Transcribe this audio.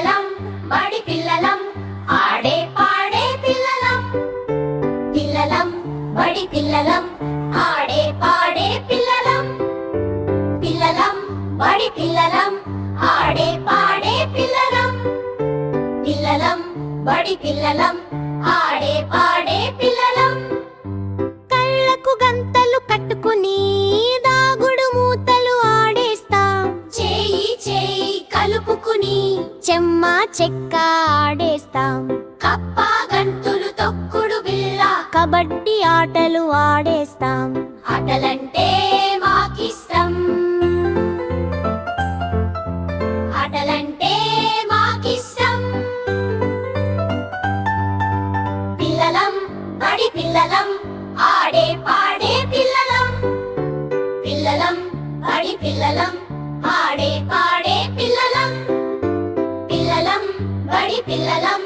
పిల్లలం బడి పిల్లలం ఆడే పాడే పిల్లలం. పిల్లలం బడి పిల్లలం ఆడే పాడే పిల్లలం. పిల్లలం బడి పిల్లలం ఆడే పాడే పిల్లలం. పిల్లలం బడి పిల్లలం ఆడే పాడే పిల్లలం. కళ్ళకు గంతలు కట్టుకుని దాగుడు మూతలు ఆడేస్తాం. చేయి చేయి. చెమ్మ చెక్క ఆడేస్తాం కప్ప గంతులు తొక్కుడు బిళ్ళ. కబడ్డీ ఆటలు ఆడేస్తాం. ఆటలంటే మాకిష్టం. ఆటలంటే మాకిష్టం. పిల్లలం బడి పిల్లలం ఆడే పాడే పిల్లలం. పిల్లలం బడి పిల్లలం ఆడే పాడే పిల్లలం